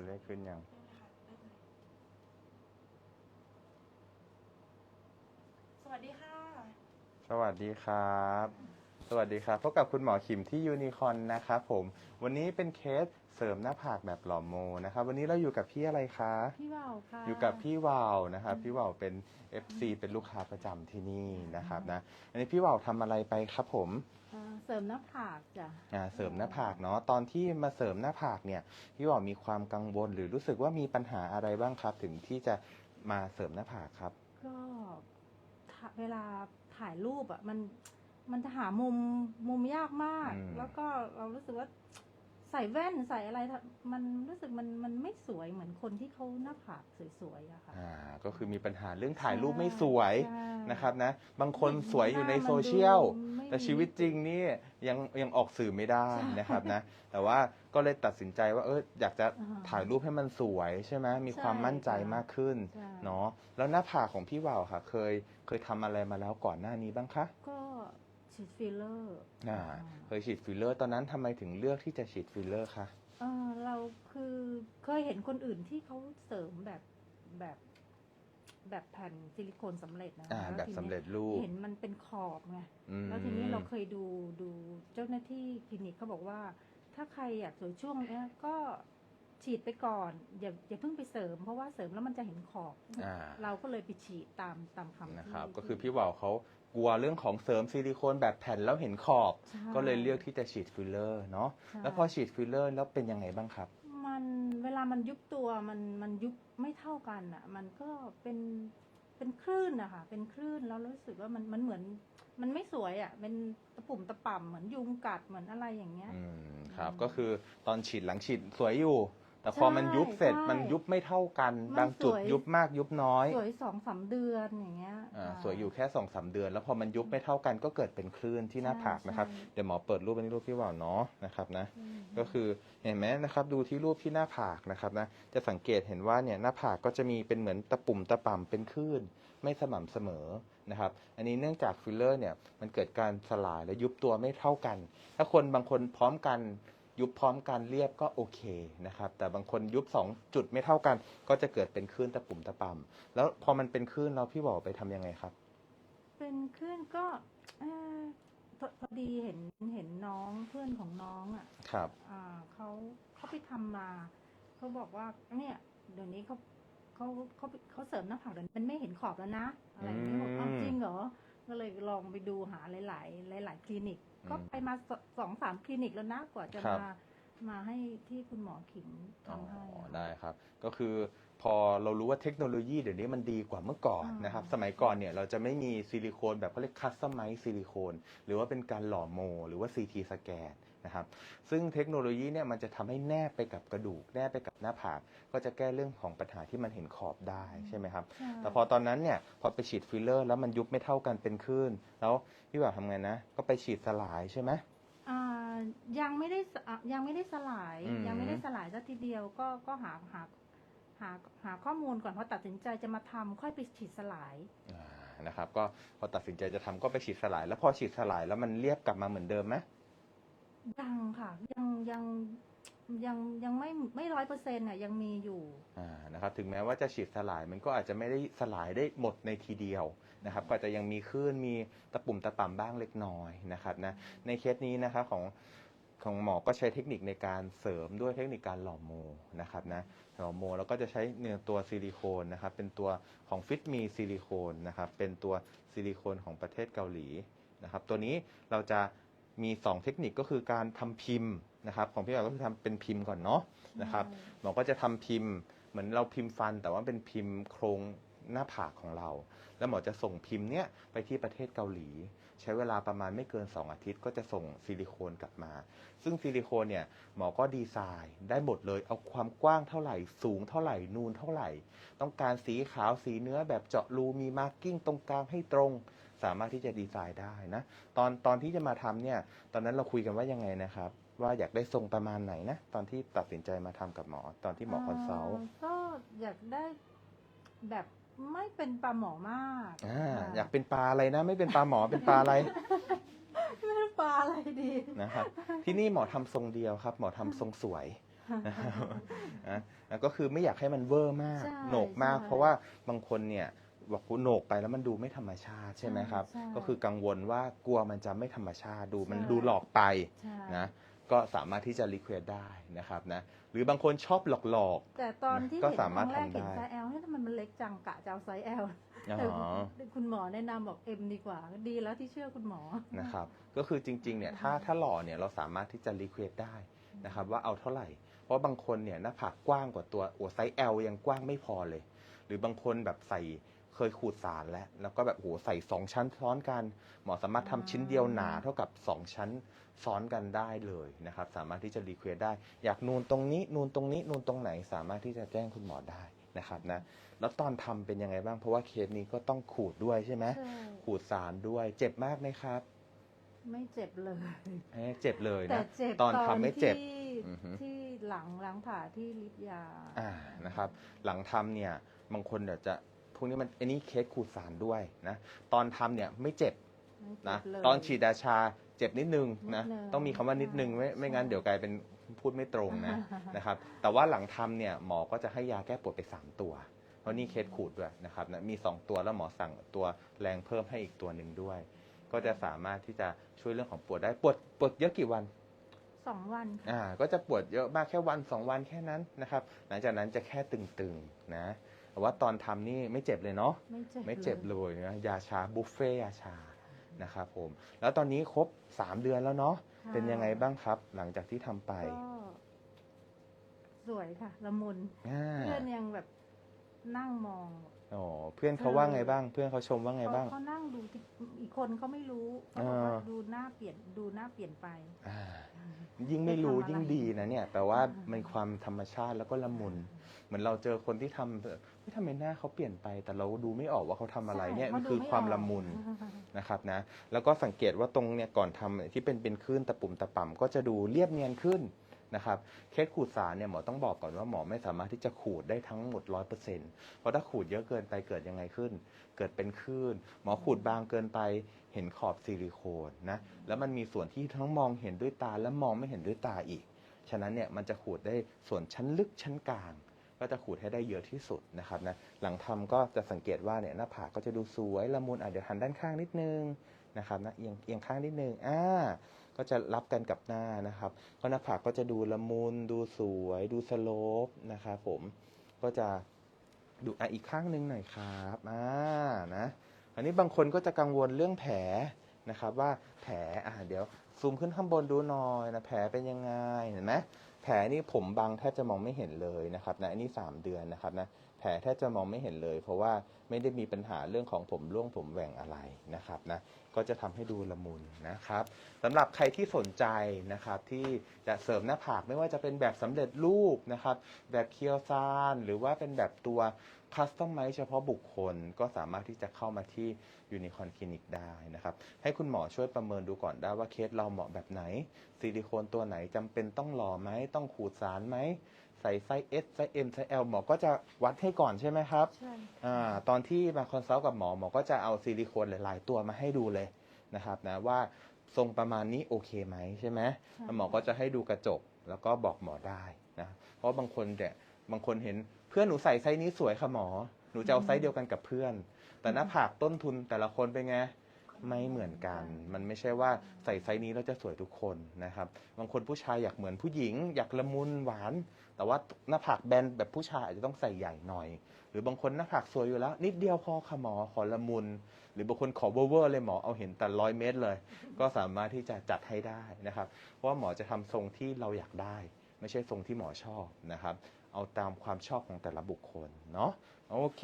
ตัวเลขขึ้นยังสวัสดีค่ะ สวัสดีครับ สวัสดีครับพบกับคุณหมอขิมที่ยูนิคอนนะครับผม วันนี้เป็นเคสเสริมหน้าผากแบบหล่อโมนะครับ วันนี้เราอยู่กับพี่อะไรคะ พี่ว่าวค่ะ อยู่กับพี่วาวนะครับ พี่วาวเป็น FC เป็นลูกค้าประจำที่นี่นะครับนะ อันนี้พี่วาวทำอะไรไปครับผมอ่าเสริมหน้าผากจ้ะอ่าเสริมหน้าผากเนาะ ตอนที่มาเสริมหน้าผากเนี่ย พี่วาวมีความกังวลหรือรู้สึกว่ามีปัญหาอะไรบ้างครับ ถึงที่จะมาเสริมหน้าผากครับ ก็ถ้าเวลาถ่ายรูปอะมัน มันจะหามุมมุมยากมาก อืม แล้วก็เรารู้สึกว่าใส่แว่นใส่อะไร มันรู้สึกมันมันไม่สวยเหมือนคนที่เขาหน้าผากสวยๆอะค่ะ อ่าก็คือมีปัญหาเรื่องถ่ายรูปไม่สวยใช่ นะครับนะ บางคนสวยอยู่ในหามัโซเชียลดูไม่ แต่ชีวิตจริงนี่ยังยังออกสื่อไม่ได้นะครับนะ แต่ว่าก็เลยตัดสินใจว่าเอออยากจะอ่าถ่ายรูปให้มันสวยใช่ไหมมีความใช่มั่นใจค่ะมากขึ้นใช่ เนาะแล้วหน้าผากของพี่ว่าวค่ะ เคยเคยทำอะไรมาแล้วก่อนหน้านี้บ้างคะ ก็ ฉีดฟิลเลอร์อ่าเคยฉีดฟิลเลอร์ ตอนนั้นทำไมถึงเลือกที่จะฉีดฟิลเลอร์คะเออเราคือเคยเห็นคนอื่นที่เขาเสริมแบบแบบแบบแผ่นซิลิโคนสำเร็จนะอ่าล้วแบบทีนี้สำเร็จรูปเห็นมันเป็นขอบไง อืม แล้วทีนี้เราเคยดูดูเจ้าหน้าที่คลินิกเขาบอกว่า ถ้าใครอยากสวยช่วงเนี้ยก็ฉีดไปก่อน อย่าอย่าเพิ่งไปเสริม เพราะว่าเสริมแล้วมันจะเห็นขอบ อ่า เราก็เลยไปฉีดตามตามคำนะครับที่ก็คือพี่ว่าวเขา กลัวเรื่องของเสริมซิลิโคนแบบแผ่นแล้วเห็นขอบ ใช่ก็เลยเลือกที่จะฉีดฟิลเลอร์เนาะใช่ แล้วพอฉีดฟิลเลอร์แล้วเป็นยังไงบ้างครับ มันเวลามันยุบตัวมันมันยุบไม่เท่ากันอะ มันก็เป็นเป็นคลื่นอะค่ะเป็นคลื่นแล้วรู้สึกว่ามันมันเหมือน มันไม่สวยอะเป็นตะปุ่มตะป่ำเหมือนยุงกัดเหมือนอะไรอย่างเงี้ย อืมครับอืมก็คือตอนฉีดหลังฉีดสวยอยู่ แต่พอมันยุบเสร็จใช่มันยุบไม่เท่ากัน มันบางจุดสวย ยุบมากยุบน้อยสวยสองสามเดือนอย่างเงี้ยอ่าอ่าสวยอยู่แค่สองสามเดือน แล้วพอมันยุบไม่เท่ากันก็เกิดเป็นคลื่นที่หน้าผากนะครับ ใช่เดี๋ยวหมอเปิดรูปอันนี้รูปพี่ว่าวเนาะนะครับนะ อืม ก็คือเห็นไหมนะครับดูที่รูปที่หน้าผากนะครับนะจะสังเกตเห็นว่าเนี่ยหน้าผากก็จะมีเป็นเหมือนตะปุ่มตะป่ำเป็นคลื่นไม่สม่ำเสมอนะครับอันนี้เนื่องจากฟิลเลอร์เนี่ยมันเกิดการสลายและยุบตัวไม่เท่ากัน ถ้าคนบางคนพร้อมกัน ยุบพร้อมกันเรียบก็โอเคนะครับ แต่บางคนยุบสองจุดไม่เท่ากัน ก็จะเกิดเป็นคลื่นตะปุ่มตะป่ำแล้วพอมันเป็นคลื่นเราพี่บอกไปทำยังไงครับ เป็นคลื่นก็เอ่อพอพอดีเห็นเห็นน้องเพื่อนของน้องอะ ครับ อ่าเขาเขาไปทำมาเขาบอกว่าเนี่ยเดี๋ยวนี้เขาเขาเขาเขาเสริมหน้าผากเดี๋ยวนี้มันไม่เห็นขอบแล้วนะอะไรอย่างนี้อืมบอกอ้าวจริงเหรอ ก็เลยลองไปดูหาหลาย ๆ หลาย ๆ คลินิก อืมก็ไปมาสสองสามคลินิกแล้วนะกว่าจะครับ มามาให้ที่คุณหมอขิมอ๋อทำให้อะ ได้ครับ ก็คือพอเรารู้ว่าเทคโนโลยีเดี๋ยวนี้มันดีกว่าเมื่อก่อนอ่านนะครับ สมัยก่อนเนี่ยเราจะไม่มีซิลิโคนแบบเขาเรียกคัสตอมไมซ์ซิลิโคนหรือว่าเป็นการหล่อโม หรือว่า CT สแกน นะครับซึ่งเทคโนโลยีเนี่ยมันจะทำให้แนบไปกับกระดูก แนบไปกับหน้าผากก็จะแก้เรื่องของปัญหาที่มันเห็นขอบได้ใช่ไหมครับใช่แต่พอตอนนั้นเนี่ยพอไปฉีดฟิลเลอร์ แล้วมันยุบไม่เท่ากันเป็นคลื่นแล้วพี่บ่าวทำไงนะ ก็ไปฉีดสลายใช่ไหมอ่ายังไม่ได้สอะยังไม่ได้สลายอืมยังไม่ได้สลายสักทีเดียวก็ก็หาหาหาหาข้อมูลก่อนพอตัดสินใจจะมาทำค่อยไปฉีดสลายอ่านะครับ ก็พอตัดสินใจจะทำก็ไปฉีดสลาย แล้วพอฉีดสลายแล้วมันเรียบกลับมาเหมือนเดิมไหม ยังค่ะยังยังยังยังไม่ไม่ร้อยเปอร์เซ็นต์อะยังมีอยู่อ่านะครับถึงแม้ว่าจะฉีดสลายมันก็อาจจะไม่ได้สลายได้หมดในทีเดียวนะครับก็อาจจะยังมีคลื่นมีตะปุ่มตะป่ำบ้างเล็กน้อยนะครับนะในเคสนี้นะครับของของหมอก็ใช้เทคนิคในการเสริมด้วยเทคนิคการหล่อโมนะครับนะหล่อโมแล้วก็จะใช้เนื้อตัวซิลิโคนนะครับเป็นตัวของฟิตมีซิลิโคนนะครับเป็นตัวซิลิโคนของประเทศเกาหลีนะครับตัวนี้เราจะ มี 2 เทคนิคก็คือการทำพิมพ์นะครับ ของพี่บ่าวก็คือทำเป็นพิมพ์ก่อนเนาะนะครับหมอก็จะทำพิมพ์เหมือนเราพิมพ์ฟัน แต่ว่าเป็นพิมพ์โครงหน้าผากของเรา แล้วหมอจะส่งพิมพ์เนี้ยไปที่ประเทศเกาหลี ใช้เวลาประมาณไม่เกิน 2 อาทิตย์ ก็จะส่งซิลิโคนกลับมา ซึ่งซิลิโคนเนี่ยหมอก็ดีไซน์ได้หมดเลยเอาความกว้างเท่าไหร่ สูงเท่าไหร่นูนเท่าไหร่ ต้องการสีขาวสีเนื้อแบบเจาะรูมีมาร์กิ้งตรงกลางให้ตรง สามารถที่จะดีไซน์ได้นะ ตอนตอนที่จะมาทำเนี่ย ตอนนั้นเราคุยกันว่ายังไงนะครับ ว่าอยากได้ทรงประมาณไหนนะ ตอนที่ตัดสินใจมาทำกับหมอ ตอนที่หมอคอนซัลท์ก็อยากได้แบบไม่เป็นปลาหมอมากอ่าค่ะอยากเป็นปลาอะไรนะ ไม่เป็นปลาหมอเป็นปลาอะไรไม่เป็นปลาอะไรดีนะครับ ที่นี่หมอทำทรงเดียวครับ หมอทำทรงสวยนะครับนะแล้วก็คือไม่อยากให้มันเวอร์มากใช่โหนกมากใช่เพราะว่าบางคนเนี่ย บอกว่าโหนกไปแล้วมันดูไม่ธรรมชาติใช่ไหมครับ ใช่ก็คือกังวลว่ากลัวมันจะไม่ธรรมชาติดูมันใช่ ดูหลอกไปใช่นะก็สามารถที่จะรีเควสได้นะครับนะหรือบางคนชอบหลอกหลอกแต่ตอนที่ก็เห็นคสามารรั้ถงแรกทำเห็นได้ไซส์ L เฮ้ยทำไมมันเล็กจังกะจะเอาไซส์ L ๆอ๋แต่อคุณหมอแนะนำบอก M ดีกว่า ดีแล้วที่เชื่อคุณหมอ นะครับ ก็คือจริงๆ เนี่ย ถ้าถ้าหล่อเนี่ย เราสามารถที่จะรีเควสได้นะครับว่าเอาเท่าไหร่ เพราะบางคนเนี่ยหน้าผากกว้างกว่าตัวโอ้ไซส์ L ยังกว้างไม่พอเลย หรือบางคนแบบใส่ เคยขูดสารแล้ว แล้วก็แบบโหใส่สองชั้นซ้อนกัน หมอสามารถทำชิ้นเดียวหนาเท่ากับสองชั้นซ้อนกันได้เลยนะครับ สามารถที่จะรีเควสได้ อยากนูนตรงนี้นูนตรงนี้นูนตรงไหน สามารถที่จะแจ้งคุณหมอได้นะครับนะ แล้วตอนทำเป็นยังไงบ้าง เพราะว่าเคสนี้ก็ต้องขูดด้วยใช่ไหมใช่ขูดสารด้วย เจ็บมากไหมครับ ไม่เจ็บเลยเอ๊ะเจ็บเลยแต่นะเจ็บตอนทำไม่เจ็บที่อือฮึที่หลังหลังผ่าที่ลิดยาอ่านะครับ หลังทำเนี่ย บางคนเดี๋ยวจะพ วกนี้มันอันนี้เคสขูดสารด้วยนะตอนทำเนี่ยไม่เจ็บไม่เจ็บนะเลย ตอนฉีดยาชาเจ็บนิดนึงนะนิดนึงต้องมีคำว่านิดนึงไม่ใช่ไม่งั้นเดี๋ยวกลายเป็นพูดไม่ตรงนะ นะครับแต่ว่าหลังทำเนี่ยหมอก็จะให้ยาแก้ปวดไป 3 ตัว เพราะนี่เคสขูดด้วยนะครับนะมี 2 ตัวแล้วหมอสั่งตัวแรงเพิ่มให้อีกตัวหนึ่งด้วย ก็จะสามารถที่จะช่วยเรื่องของปวดได้ปวดปวดเยอะกี่วัน สองวันค่ะ อ่าก็จะปวดเยอะมากแค่วันสองวันแค่นั้นนะครับ หลังจากนั้นจะแค่ตึงๆนะแต่ ว่าตอนทำนี่ไม่เจ็บเลยเนาะไม่เจ็บไม่เจ็บเลยเลยนะยาชาบุฟเฟ่ยาชานะครับผมแล้วตอนนี้ครบ 3 เดือนแล้วเนาะค่ะเป็นยังไงบ้างครับ หลังจากที่ทำไปก็สวยค่ะละมุนอ่าเพื่อนยังแบบนั่งมองอ๋อเพื่อนเขาว่าไงบ้าง เพื่อนเขาชมว่าไงบ้างเขาเขานั่งดูที่อีกคนเขาไม่รู้เขาบอกว่าอ่าดูหน้าเปลี่ยนดูหน้าเปลี่ยนไปอ่ายิ่งไม่รู้ไปทำอะไรยิ่งดีนะเนี่ยแปลว่าอ่ามัมันความธรรมชาติแล้วก็ละมุน เหมือนเราเจอคนที่ทำแบบไม่ทำไมหน้าเขาเปลี่ยนไป แต่เราดูไม่ออกว่าเขาทำอะไรเนี่ยใช่มันเขาดูคือไความกละมุน นะครับนะแล้วก็สังเกตว่าตรงเนี่ยก่อนทำที่เป็นเป็นคลื่นตะปุ่มตะป่ำก็จะดูเรียบเนียนขึ้นนะครับเคสขูดสารเนี่ยหมอต้องบอกก่อนว่าหมอไม่สามารถที่จะขูดได้ทั้งหมด100%เพราะถ้าขูดเยอะเกินไปเกิดยังไงขึ้น เกิดเป็นคลื่น หมอขูดบางเกินไปเห็นขอบซิลิโคนนะแล้วมันมีส่วนที่ทั้งมองเห็นด้วยตาและมองไม่เห็นด้วยตาอีก ฉะนั้นเนี่ยมันจะขูดได้ส่วนชั้นลึกชั้นกลาง ก็จะขูดให้ได้เยอะที่สุดนะครับนะหลังทำก็จะสังเกตว่าเนี่ยหน้าผากก็จะดูสวยละมุนอะเดี๋ยวหันด้านข้างนิดนึงนะครับนะเอียงเอียงข้างนิดนึงอ่าก็จะรับกันกับหน้านะครับก็หน้าผากก็จะดูละมุนดูสวย ดูสโลปนะครับผมก็จะดูอะอีกข้างนึงหน่อยครับอ่านะอันนี้บางคนก็จะกังวลเรื่องแผลนะครับว่าแผลอ่าเดี๋ยวซูมขึ้นข้างบนดูหน่อยนะแผลเป็นยังไงเห็นไหม แผลนี่ผมบางแทบจะมองไม่เห็นเลยนะครับนะอันนี้ 3 เดือนนะครับนะแผลแทบจะมองไม่เห็นเลย เพราะว่าไม่ได้มีปัญหาเรื่องของผมร่วงผมแหว่งอะไรนะครับนะก็จะทำให้ดูละมุนนะครับสำหรับใครที่สนใจนะครับที่จะเสริมหน้าผากไม่ว่าจะเป็นแบบสำเร็จรูปนะครับแบบเคียวซานหรือว่าเป็นแบบตัว คัสตอมไมเฉพาะบุคคลก็สามารถที่จะเข้ามาที่ยูนิคอนคลินิกได้นะครับ ให้คุณหมอช่วยประเมินดูก่อนได้ว่าเคสเราเหมาะแบบไหน ซิลิโคนตัวไหนจำเป็นต้องหล่อไหม ต้องขูดสารไหม ใส่ไซส์ S ไซส์ M ไซส์ L หมอก็จะวัดให้ก่อนใช่ไหมครับ ใช่อ่าตอนที่มาคอนซัลท์กับหมอหมอก็จะเอาซิลิโคนหลาย ๆ ตัวมาให้ดูเลยนะครับนะว่าทรงประมาณนี้โอเคไหมใช่ไหมแล้วหมอก็จะให้ดูกระจกแล้วก็บอกหมอได้นะเพราะบางคนเนี่ยบางคนเห็น เพื่อนหนูใส่ไซส์นี้สวยค่ะหมอ หนูจะเอาไซส์เดียวกันกับเพื่อน แต่หน้าผากต้นทุนแต่ละคนเป็นไงไม่เหมือนกัน มันไม่ใช่ว่าใส่ไซส์นี้แล้วจะสวยทุกคนนะครับ บางคนผู้ชายอยากเหมือนผู้หญิง อยากละมุนหวาน แต่ว่าหน้าผากแบนแบบผู้ชายอาจจะต้องใส่ใหญ่หน่อย หรือบางคนหน้าผากสวยอยู่แล้ว นิดเดียวพอค่ะหมอขอละมุน หรือบางคนขอเวอร์เวอร์เลยหมอเอาเห็นแต่ร้อยเมตรเลย ก็สามารถที่จะจัดให้ได้นะครับ เพราะว่าหมอจะทำทรงที่เราอยากได้ ไม่ใช่ทรงที่หมอชอบนะครับ เอาตามความชอบของแต่ละบุคคลเนาะโอเค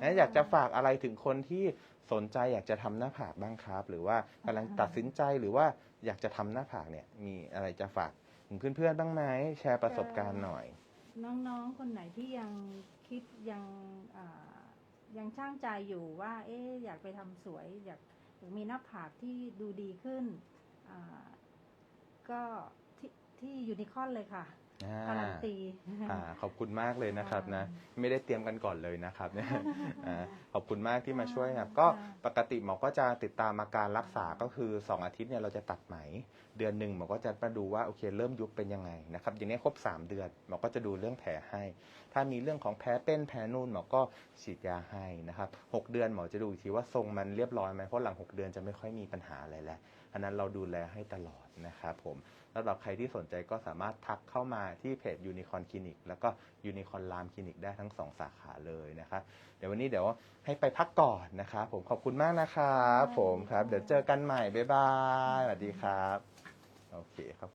งั้นอยากจะฝากอะไรถึงคนที่สนใจอยากจะทำหน้าผากบ้างครับ หรือว่ากำลังตัดสินใจหรือว่าอยากจะทำหน้าผากเนี่ย มีอะไรจะฝากถึงเพื่อนๆบ้างไหมแชร์ประสบการณ์หน่อย น้องๆ คนไหนที่ยังคิดยังอ่ายังช่างใจอยู่ว่า เอ๊ะอยากไปทำสวย อยากอยากมีหน้าผากที่ดูดีขึ้นอ่าก็ที่ที่ยูนิคอนเลยค่ะอ่า การันตีอ่าขอบคุณมากเลยนะครับนะ ไม่ได้เตรียมกันก่อนเลยนะครับเนี่ยอ่าขอบคุณมากที่มาช่วยครับ ก็ค่ะปกติหมอก็จะติดตามอาการรักษาก็คือ 2 อาทิตย์เนี่ยเราจะตัดไหม เดือนหนึ่งหมอก็จะมาดูว่าโอเค เริ่มยุบเป็นยังไงนะครับอย่างนี้ครบ 3 เดือนหมอก็จะดูเรื่องแผลให้ ถ้ามีเรื่องของแผลเป็นแผลนูนหมอก็ฉีดยาให้นะครับหกเดือนหมอจะดูอีกทีว่าทรงมันเรียบร้อยไหมเพราะหลัง 6 เดือนจะไม่ค่อยมีปัญหาอะไรแล้วอันนั้นเราดูแลให้ตลอดนะครับผมสำหรับใครที่สนใจก็สามารถทักเข้ามาที่เพจยูนิคอนคลินิกแล้วก็ยูนิคอนลามคลินิกได้ทั้งสองสาขาเลยนะครับเดี๋ยววันนี้เดี๋ยวให้ไปพักก่อนนะครับผมขอบคุณมากนะครับผมครับ เดี๋ยวเจอกันใหม่บ๊ายบายสวัสดีครับ โอเคครับ